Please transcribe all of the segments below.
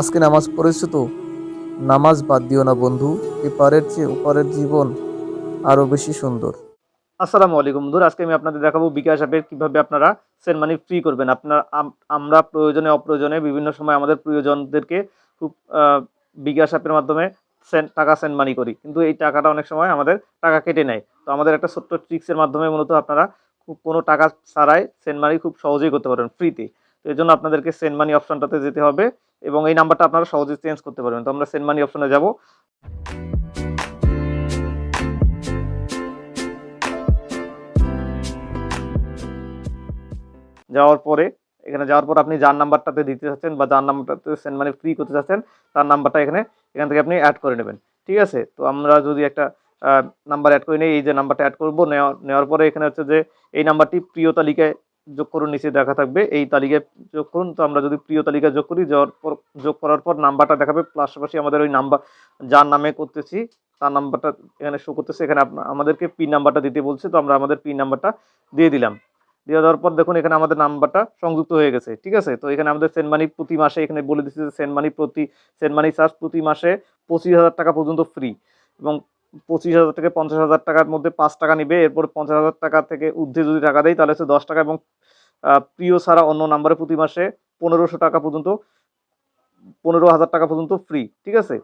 আজকে নামাজ পড়েছো তো? নামাজ বাদ দিও না বন্ধু, এপারের চেয়ে ওপারের জীবন আরও বেশি সুন্দর। আসসালামু আলাইকুম বন্ধুরা, আজকে আমি আপনাদের দেখাবো বিকাশ অ্যাপের কীভাবে আপনারা সেন্ড মানি ফ্রি করবেন। আপনার আমরা প্রয়োজনে, অপ্রয়োজনে বিভিন্ন সময় আমাদের প্রিয়জনদেরকে খুব বিকাশ অ্যাপের মাধ্যমে সেন্ড টাকা সেন্ড মানি করি। কিন্তু এই টাকাটা অনেক সময় আমাদের টাকা কেটে নেয়। তো আমাদের একটা ছোট্ট ট্রিক্সের মাধ্যমে মূলত আপনারা খুব, কোনো টাকা ছাড়াই সেন্ড মানি খুব সহজেই করতে পারেন ফ্রিতে তো। এই জন্য আপনাদেরকে সেন্ড মানি অপশনটাতে যেতে হবে। এবং এই নাম্বারটা আপনারা সহজেই চেঞ্জ করতে পারবেন। তো আমরা সেন্ড মানি অপশনে যাব। যাওয়ার পরে, এখানে যাওয়ার পর আপনি যার নাম্বারটাতে দিতে চাচ্ছেন বা যার নাম্বারটাতে সেন্ড মানি ফ্রি করতে চাচ্ছেন তার নাম্বারটা এখানে, এখান থেকে আপনি অ্যাড করে নেবেন। ঠিক আছে? তো আমরা যদি একটা নাম্বার অ্যাড করে নিই, এই যে নাম্বারটা অ্যাড করব, নেওয়া, নেওয়ার পরে এখানে হচ্ছে যে, এই নাম্বারটি প্রিয় তালিকায় যোগ করুন নিচে দেখা থাকবে। এই তালিকায় যোগ করুন, তো আমরা যদি প্রিয় তালিকায় যোগ করি, যাওয়ার পর, যোগ করার পর নাম্বারটা দেখাবে। পাশাপাশি আমাদের ওই নাম্বার, যার নামে করতেছি, তার নাম্বারটা এখানে শো করতেছে। এখানে আমাদেরকে পিন নাম্বারটা দিতে বলছে, তো আমরা আমাদের পিন নাম্বারটা দিয়ে দিলাম। দিয়ে দেওয়ার পর দেখুন, এখানে আমাদের নাম্বারটা সংযুক্ত হয়ে গেছে, ঠিক আছে? তো এখানে আমাদের সেন্ড মানি প্রতি মাসে, এখানে বলে দিচ্ছে যে সেন্ড মানি প্রতি সেন্ড মানি চার্জ প্রতি মাসে পঁচিশ হাজার টাকা পর্যন্ত ফ্রি এবং পঁচিশ হাজার থেকে পঞ্চাশ হাজার টাকার মধ্যে পাঁচ টাকা নিবে, এরপর পঞ্চাশ হাজার টাকা থেকে ঊর্ধ্বে যদি টাকা দেয়, তাহলে হচ্ছে দশ টাকা এবং প্রিয় ছাড়া অন্য নাম্বারে প্রতি মাসে পনেরোশো টাকা পর্যন্ত, পনেরো হাজার টাকা পর্যন্ত ফ্রি ঠিক আছে?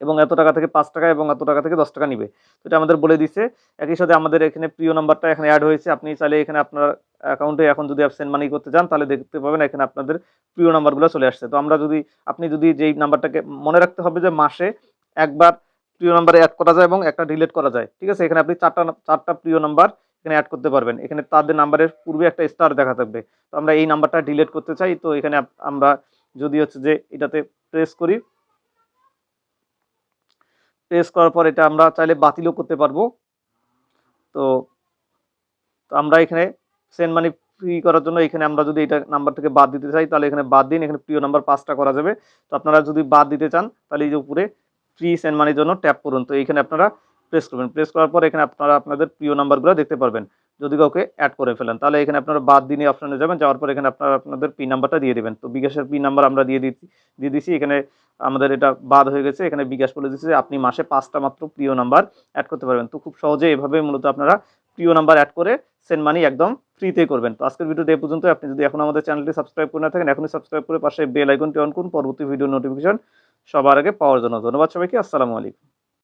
এবং এত টাকা থেকে পাঁচ টাকা এবং এত টাকা থেকে দশ টাকা নিবে। তো এটা আমাদের বলে দিচ্ছে একই সাথে আমাদের এখানে প্রিয় নাম্বারটা এখানে অ্যাড হয়েছে। আপনি চাইলে এখানে আপনার অ্যাকাউন্টে এখন যদি সেন্ড মানি করতে চান, তাহলে দেখতে পাবেন এখানে আপনাদের প্রিয় নাম্বারগুলো চলে আসছে। তো আমরা যদি, আপনি যদি যেই নাম্বারটাকে মনে রাখতে হবে যে মাসে একবার প্রিয় নাম্বারে অ্যাড করা যায় এবং একটা ডিলিট করা যায়। ঠিক আছে? এখানে আপনি চারটা চারটা প্রিয় নাম্বার এখানে অ্যাড করতে পারবেন। এখানে তাদের নাম্বারের পূর্বে একটা স্টার দেখা থাকবে। তো আমরা এই নাম্বারটা ডিলিট করতে চাই। তো এখানে আমরা যদি হচ্ছে যে এটাতে প্রেস করি প্রেস করার পর এটা আমরা চাইলে বাতিলও করতে পারব। তো আমরা এখানে সেন্ড মানি ফ্রি করার জন্য এখানে আমরা যদি এটা নাম্বার থেকে বাদ দিতে চাই, তাহলে এখানে বাদ দিন। এখানে প্রিয় নাম্বার পাঁচটা করা যাবে। তো আপনারা যদি বাদ দিতে চান, তাহলে এই যে উপরে ফ্রি সেন্ড মানির জন্য ট্যাপ করুন। তো এখানে আপনারা প্রেস করবেন। প্রেস করার পর এখানে আপনারা আপনাদের প্রিয় নাম্বারগুলো দেখতে পারবেন। যদি কাউকে অ্যাড করে ফেলেন, তাহলে এখানে আপনারা বাদ দিনে অপশনে যাবেন। যাওয়ার পর এখানে আপনারা আপনাদের পিন নাম্বারটা দিয়ে দেবেন। তো বিকাশের পিন নাম্বার আমরা দিয়ে দিচ্ছি দিয়ে দিচ্ছি এখানে আমাদের এটা বাদ হয়ে গেছে। এখানে বিকাশ বলে দিচ্ছে আপনি মাসে পাঁচটা মাত্র প্রিয় নাম্বার অ্যাড করতে পারবেন। তো খুব সহজে এভাবে মূলত আপনারা প্রিয় নাম্বার অ্যাড করে সেন্ড মানি একদম ফ্রিতে করবেন। তো আজকের ভিডিওতে এই পর্যন্ত আপনি যদি এখন আমাদের চ্যানেলটি সাবস্ক্রাইব করে না থাকেন, এখনই সাবস্ক্রাইব করে পাশে বেল আইকনটি অন করুন। পরবর্তী ভিডিও নোটিফিকেশন সবার আগে পাওয়ার জন্য। ধন্যবাদ সবাইকে। আসসালামু আলাইকুম।